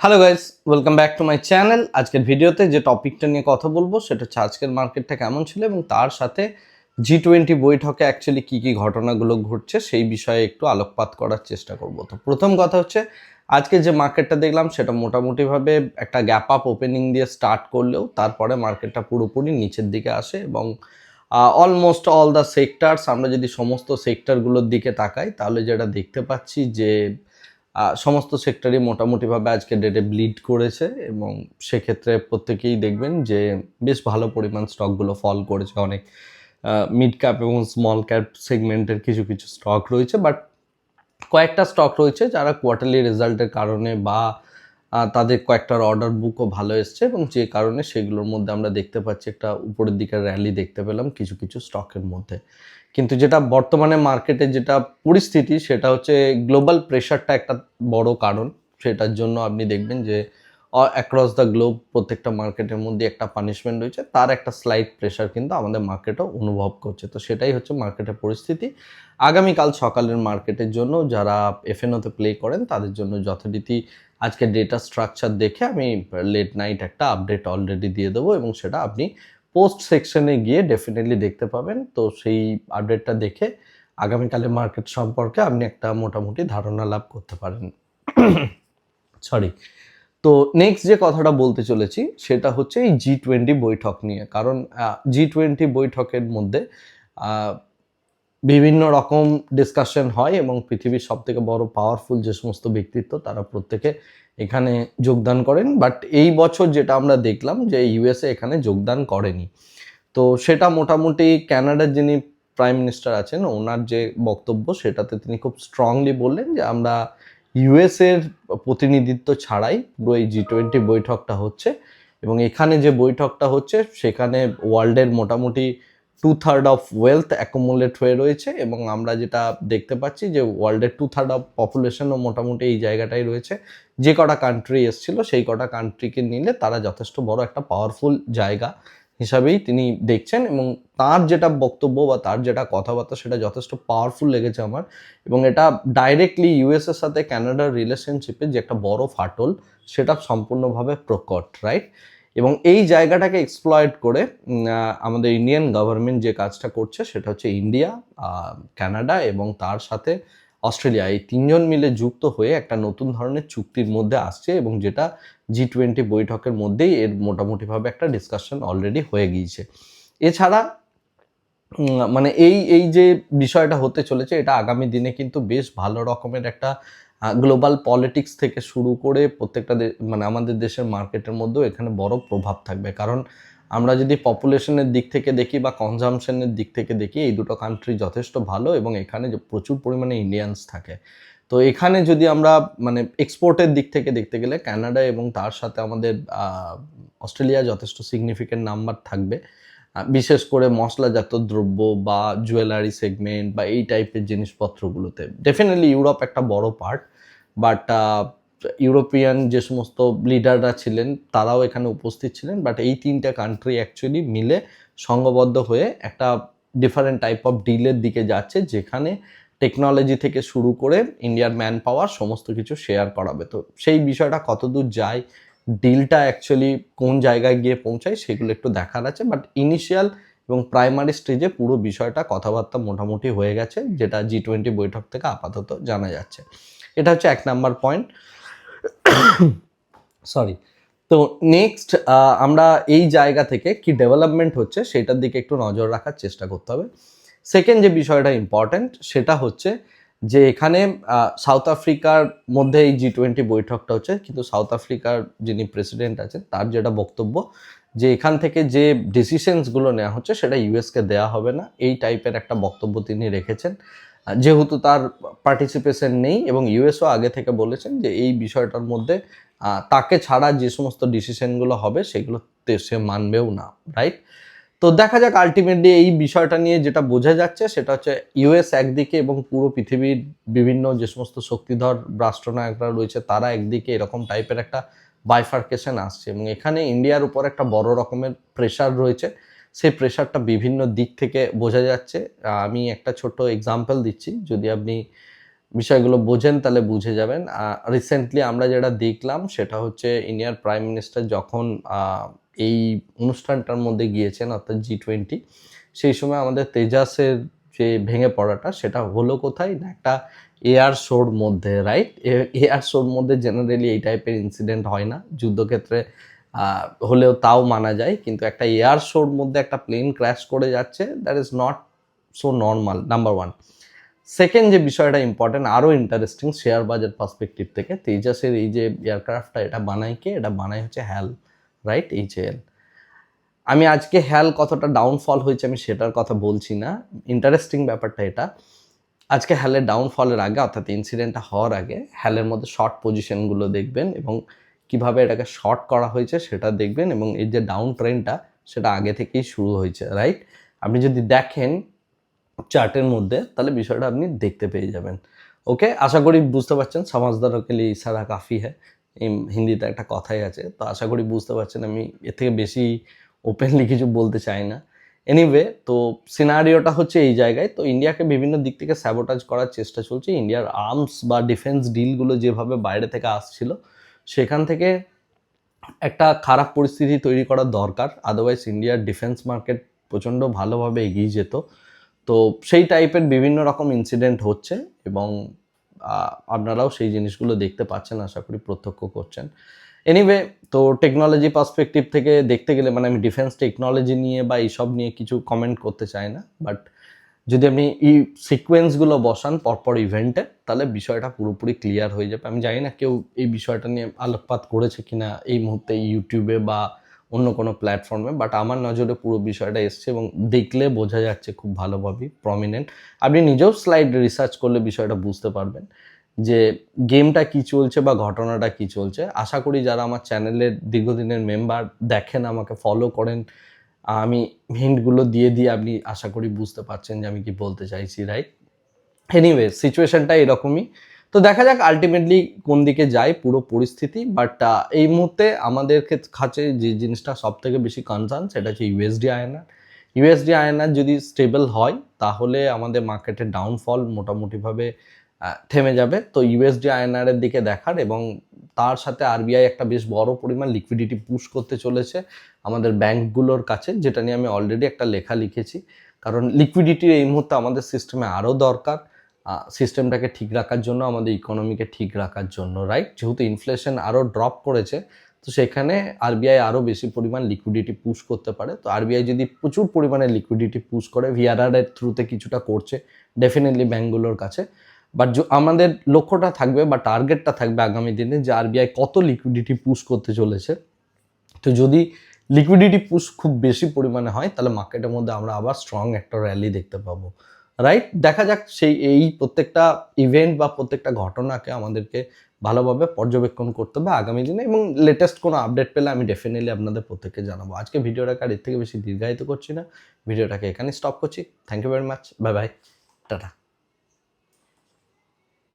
Hello guys welcome back to my channel আজকের ভিডিওতে যে টপিকটা নিয়ে কথা বলব, সেটা হচ্ছে আজকের মার্কেটটা কেমন ছিল এবং তার সাথে জি টোয়েন্টি বৈঠকে অ্যাকচুয়ালি কী কী ঘটনাগুলো ঘটছে সেই বিষয়ে একটু আলোকপাত করার চেষ্টা করব। তো প্রথম কথা হচ্ছে, আজকে যে মার্কেটটা দেখলাম, সেটা মোটামুটিভাবে একটা গ্যাপ আপ ওপেনিং দিয়ে স্টার্ট করলেও তারপরে মার্কেটটা পুরোপুরি নিচের দিকে আসে এবং অলমোস্ট অল দ্য সেক্টরস আমরা যদি সমস্ত সেক্টরগুলোর দিকে তাকাই, তাহলে যেটা দেখতে পাচ্ছি যে সমস্ত সেক্টরই মোটামুটিভাবে আজকে ডেটে ব্লিড করেছে এবং সেক্ষেত্রে প্রত্যেকেই দেখবেন যে বেশ ভালো পরিমাণ স্টকগুলো ফল করেছে। অনেক মিড ক্যাপ এবং স্মল ক্যাপ সেগমেন্টের কিছু কিছু স্টক রয়েছে বাট কয়েকটা স্টক রয়েছে যারা কোয়ার্টারলি রেজাল্টের কারণে বা তাদের কয়েকটার অর্ডার বুকও ভালো এসছে এবং যে কারণে সেগুলোর মধ্যে আমরা দেখতে পাচ্ছি একটা উপরের দিকের র্যালি দেখতে পেলাম কিছু কিছু স্টকের মধ্যে। কিন্তু যেটা বর্তমানে মার্কেটে যেটা পরিস্থিতি, সেটা হচ্ছে গ্লোবাল প্রেশারটা একটা বড় কারণ। সেটার জন্য আপনি দেখবেন যে অ্যাক্রস দ্য গ্লোব প্রত্যেকটা মার্কেটের মধ্যে একটা পানিশমেন্ট রয়েছে। তার একটা স্লাইড প্রেশার কিন্তু আমাদের মার্কেটও অনুভব করছে। তো সেটাই হচ্ছে মার্কেটের পরিস্থিতি। আগামীকাল সকালের মার্কেটের জন্য যারা এফএনওতে প্লে করেন, তাদের জন্য যথারীতি আজকে ডেটা স্ট্রাকচার দেখে আমি লেট নাইট একটা আপডেট অলরেডি দিয়ে দেবো এবং সেটা আপনি পোস্ট সেকশনে গিয়ে ডেফিনেটলি দেখতে পাবেন। তো সেই আপডেটটা দেখে আগামীকালের মার্কেট সম্পর্কে আপনি একটা মোটামুটি ধারণা লাভ করতে পারেন। সরি তো নেক্সট যে কথাটা বলতে চলেছি, সেটা হচ্ছে এই জি টোয়েন্টি বৈঠক নিয়ে। কারণ জি টোয়েন্টি বৈঠকের মধ্যে বিভিন্ন রকম ডিসকাশন হয় এবং পৃথিবীর সব থেকে বড় পাওয়ারফুল যে সমস্ত ব্যক্তিত্ব, তারা প্রত্যেকে এখানে যোগদান করেন। বাট এই বছর যেটা আমরা দেখলাম যে ইউএসএ এখানে যোগদান করেনি। তো সেটা মোটামুটি কানাডার যিনি প্রাইম মিনিস্টার আছেন, ওনার যে বক্তব্য, সেটাতে তিনি খুব স্ট্রংলি বললেন যে আমরা ইউএসের প্রতিনিধিত্ব ছাড়াই পুরো এই জি টোয়েন্টি বৈঠকটা হচ্ছে এবং এখানে যে বৈঠকটা হচ্ছে সেখানে ওয়ার্ল্ডের মোটামুটি two third of wealth accumulate হয়ে রয়েছে এবং আমরা যেটা দেখতে পাচ্ছি যে ওয়ার্ল্ডের টু থার্ড অফ পপুলেশনও মোটামুটি এই জায়গাটাই রয়েছে। যে কটা কান্ট্রি এসছিল সেই কটা কান্ট্রিকে নিলে তারা যথেষ্ট বড় একটা পাওয়ারফুল জায়গা হিসাবেই তিনি দেখছেন এবং তার যেটা বক্তব্য বা তার যেটা কথাবার্তা সেটা যথেষ্ট পাওয়ারফুল লেগেছে আমার এবং এটা ডাইরেক্টলি ইউএস এর সাথে কানাডার রিলেশনশিপে যে একটা বড় ফাটল সেটা সম্পূর্ণভাবে প্রকট রাইট এবং এই জায়গাটাকে এক্সপ্লয়েড করে আমাদের ইন্ডিয়ান গভর্নমেন্ট যে কাজটা করছে সেটা হচ্ছে ইন্ডিয়া কানাডা এবং তার সাথে অস্ট্রেলিয়া, এই তিনজন মিলে যুক্ত হয়ে একটা নতুন ধরনের চুক্তির মধ্যে আসছে এবং যেটা জি টোয়েন্টি বৈঠকের মধ্যেই এর মোটামুটিভাবে একটা ডিসকাশন অলরেডি হয়ে গিয়েছে। এছাড়া মানে এই এই যে বিষয়টা হতে চলেছে, এটা আগামী দিনে কিন্তু বেশ ভালো রকমের একটা গ্লোবাল পলিটিক্স থেকে শুরু করে প্রত্যেকটা মানে আমাদের দেশের মার্কেটের মধ্যেও এখানে বড় প্রভাব থাকবে। কারণ আমরা যদি পপুলেশনের দিক থেকে দেখি বা কনজামশনের দিক থেকে দেখি, এই দুটো কান্ট্রি যথেষ্ট ভালো এবং এখানে প্রচুর পরিমাণে ইন্ডিয়ানস থাকে। তো এখানে যদি আমরা মানে এক্সপোর্টের দিক থেকে দেখতে গেলে কানাডা এবং তার সাথে আমাদের অস্ট্রেলিয়া যথেষ্ট সিগনিফিকেন্ট নাম্বার থাকবে। বিশেষ করে মশলাজাত দ্রব্য বা জুয়েলারি সেগমেন্ট বা এই টাইপের জিনিসপত্রগুলোতে। ডেফিনেটলি ইউরোপ একটা বড় পার্ট বাট ইউরোপিয়ান যে সমস্ত লিডাররা ছিলেন, তারাও এখানে উপস্থিত ছিলেন বাট এই তিনটা কান্ট্রি অ্যাকচুয়ালি মিলে সংঘবদ্ধ হয়ে একটা ডিফারেন্ট টাইপ অফ ডিলের দিকে যাচ্ছে, যেখানে টেকনোলজি থেকে শুরু করে ইন্ডিয়ার ম্যান পাওয়ার সমস্ত কিছু শেয়ার করাবে। তো সেই বিষয়টা কতদূর যায় ডিলটা অ্যাকচুয়ালি কোন জায়গায় গিয়ে পৌঁছায়, সেগুলো একটু দেখার আছে বাট ইনিশিয়াল এবং প্রাইমারি স্টেজে পুরো বিষয়টা কথাবার্তা মোটামুটি হয়ে গেছে, যেটা জি টোয়েন্টি বৈঠক থেকে আপাতত জানা যাচ্ছে। এটা হচ্ছে এক নাম্বার পয়েন্ট সরি তো নেক্সট আমরা এই জায়গা থেকে কি ডেভেলপমেন্ট হচ্ছে সেটার দিকে একটু নজর রাখার চেষ্টা করতে হবে। সেকেন্ড যে বিষয়টা ইম্পর্ট্যান্ট সেটা হচ্ছে যে এখানে সাউথ আফ্রিকার মধ্যে এই জি টোয়েন্টি বৈঠকটা হচ্ছে, কিন্তু সাউথ আফ্রিকার যিনি প্রেসিডেন্ট আছেন, তার যেটা বক্তব্য যে এখান থেকে যে ডিসিশনসগুলো নেওয়া হচ্ছে সেটা ইউএসকে দেওয়া হবে না। এই টাইপের একটা বক্তব্য তিনি রেখেছেন। যেহেতু তার পার্টিসিপেশন নেই এবং ইউএসও আগে থেকে বলেছেন যে এই বিষয়টার মধ্যে তাকে ছাড়া যে সমস্ত ডিসিশনগুলো হবে সেগুলোতে সে মানবেও না রাইট তো দেখা যাক আলটিমেটলি এই বিষয়টা নিয়ে যেটা বোঝা যাচ্ছে সেটা হচ্ছে ইউএস একদিকে এবং পুরো পৃথিবীর বিভিন্ন যে সমস্ত শক্তিধর রাষ্ট্রনায়করা রয়েছে তারা একদিকে এরকম টাইপের একটা বাইফার্কেশন আসছে এবং এখানে ইন্ডিয়ার উপর একটা বড় রকমের প্রেশার রয়েছে। সেই প্রেশারটা বিভিন্ন দিক থেকে বোঝা যাচ্ছে। আমি একটা ছোট এক্সাম্পল দিচ্ছি। যদি আপনি বিষয়গুলো বোঝেন, তাহলে বুঝে যাবেন। রিসেন্টলি আমরা যেটা দেখলাম, সেটা হচ্ছে ইন্ডিয়ার প্রাইম মিনিস্টার যখন এই অনুষ্ঠানটার মধ্যে গিয়েছেন, অর্থাৎ জি টোয়েন্টি সেই সময় আমাদের তেজাসের যে ভেঙে পড়াটা, সেটা হলো কোথায়? না, একটা এয়ার শোর মধ্যে রাইট এয়ার শোর মধ্যে জেনারেলি এই টাইপের ইনসিডেন্ট হয় না। যুদ্ধক্ষেত্রে হলেও তাও মানা যায়, কিন্তু একটা এয়ার শোর মধ্যে একটা প্লেন ক্র্যাশ করে যাচ্ছে that is not so normal number one second যে বিষয়টা ইম্পর্টেন্ট আরও ইন্টারেস্টিং শেয়ার বাজার পার্সপেক্টিভ থেকে, তেজাসের এই যে এয়ারক্রাফটটা এটা বানায় কে? এটা বানায় হচ্ছে হ্যাল রাইট এইচ এল আমি আজকে হ্যাল কতটা ডাউনফল হয়েছে, আমি সেটার কথা বলছি না। ইন্টারেস্টিং ব্যাপারটা এটা। আজকে হ্যালের ডাউনফলের আগে, অর্থাৎ ইনসিডেন্টটা হওয়ার আগে হ্যালের মধ্যে শর্ট পজিশনগুলো দেখবেন এবং কীভাবে এটাকে শর্ট করা হয়েছে সেটা দেখবেন এবং এই যে ডাউন ট্রেনটা সেটা আগে থেকেই শুরু হয়েছে রাইট আপনি যদি দেখেন চার্টের মধ্যে, তাহলে বিষয়টা আপনি দেখতে পেয়ে যাবেন ওকে আশা করি বুঝতে পারছেন সমাজদারও কে লিয়ে ইশারা কাফি হ্যাঁ হিন্দিতে একটা কথাই আছে, তো আশা করি বুঝতে পারছেন, আমি এর থেকে বেশি ওপেনলি কিছু বলতে চাই না। এনিওয়ে তো সিনারিওটা হচ্ছে এই জায়গায়, তো ইন্ডিয়াকে বিভিন্ন দিক থেকে স্যাবোটাজ করার চেষ্টা চলছে, ইন্ডিয়ার আর্মস বা ডিফেন্স ডিলগুলো যেভাবে বাইরে থেকে আসছিল সেখান থেকে একটা খারাপ পরিস্থিতি তৈরি করা দরকার। আদারওয়াইজ ইন্ডিয়ার ডিফেন্স মার্কেট প্রচণ্ড ভালোভাবে এগিয়ে যেত। তো সেই টাইপের বিভিন্ন রকম ইনসিডেন্ট হচ্ছে এবং আপনারাও সেই জিনিসগুলো দেখতে পাচ্ছেন, আশা করি প্রত্যক্ষ করছেন। এনিওয়ে তো টেকনোলজি পার্সপেক্টিভ থেকে দেখতে গেলে মানে আমি ডিফেন্স টেকনোলজি নিয়ে বা এইসব নিয়ে কিছু কমেন্ট করতে চাই না বাট যদি আপনি এই সিকোয়েন্সগুলো বসান পরপর ইভেন্টে তাহলে বিষয়টা পুরোপুরি ক্লিয়ার হয়ে যাবে। আমি জানি না কেউ এই বিষয়টা নিয়ে আলোকপাত করেছে কিনা এই মুহূর্তে ইউটিউবে বা অন্য কোনো প্ল্যাটফর্মে বাট আমার নজরে পুরো বিষয়টা এসছে এবং দেখলে বোঝা যাচ্ছে খুব ভালোভাবে প্রমিনেন্ট আপনি নিজেও স্লাইড রিসার্চ করলে বিষয়টা বুঝতে পারবেন যে গেমটা কি চলছে বা ঘটনাটা কি চলছে। আশা করি যারা আমার চ্যানেলের দীর্ঘদিনের মেম্বার দেখেন, আমাকে ফলো করেন আমি হিন্টগুলো দিয়ে দিয়ে আপনি আশা করি বুঝতে পারছেন যে আমি কি বলতে চাইছি রাইট এনিওয়ে সিচুয়েশনটা এরকমই। তো দেখা যাক আলটিমেটলি কোন দিকে যায় পুরো পরিস্থিতি বাট এই মুহূর্তে আমাদের কাছে যে জিনিসটা সব থেকে বেশি কনসার্ন সেটা হচ্ছে ইউএসডি আয়নার। ইউএসডি আয়নার যদি স্টেবল হয়, তাহলে আমাদের মার্কেটের ডাউনফল মোটামুটিভাবে থেমে যাবে। তো ইউএসডি আয়নারের দিকে দেখার এবং তার সাথে আরবিআই একটা বেশ বড় পরিমাণ লিকুইডিটি পুশ করতে চলেছে আমাদের ব্যাংকগুলোর কাছে, যেটা নিয়ে আমি অলরেডি একটা লেখা লিখেছি। কারণ লিকুইডিটির এই মুহূর্তে আমাদের সিস্টেমে আরও দরকার। সিস্টেমটাকে ঠিক রাখার জন্য, আমাদের ইকোনমিকে ঠিক রাখার জন্য রাইট যেহেতু ইনফ্লেশন আরও ড্রপ করেছে, তো সেখানে আরবিআই আরও বেশি পরিমাণ লিকুইডিটি পুশ করতে পারে। তো আরবিআই যদি প্রচুর পরিমাণে লিকুইডিটি পুশ করে ভিআরআর এর থ্রুতে কিছুটা করছে ডেফিনেটলি ব্যাঙ্কগুলোর কাছে। বাট আমাদের লক্ষ্যটা থাকবে বা টার্গেটটা থাকবে আগামী দিনে যে আরবিআই কত লিকুইডিটি পুশ করতে চলেছে। তো যদি লিকুইডিটি পুশ খুব বেশি পরিমাণে হয়, তাহলে মার্কেটের মধ্যে আমরা আবার স্ট্রং একটা র্যালি দেখতে পাবো। রাইট দেখা যাক সেই, এই প্রত্যেকটা ইভেন্ট বা প্রত্যেকটা ঘটনাকে আমাদেরকে ভালোভাবে পর্যবেক্ষণ করতে হবে আগামী দিনে এবং লেটেস্ট কোনো আপডেট পেলে আমি ডেফিনেটলি আপনাদের প্রত্যেককে জানাব। আজকে ভিডিওটাকে আর এর থেকে বেশি দীর্ঘায়িত করছি না। ভিডিওটাকে এখানে স্টপ করছি। Thank you very much bye bye tata.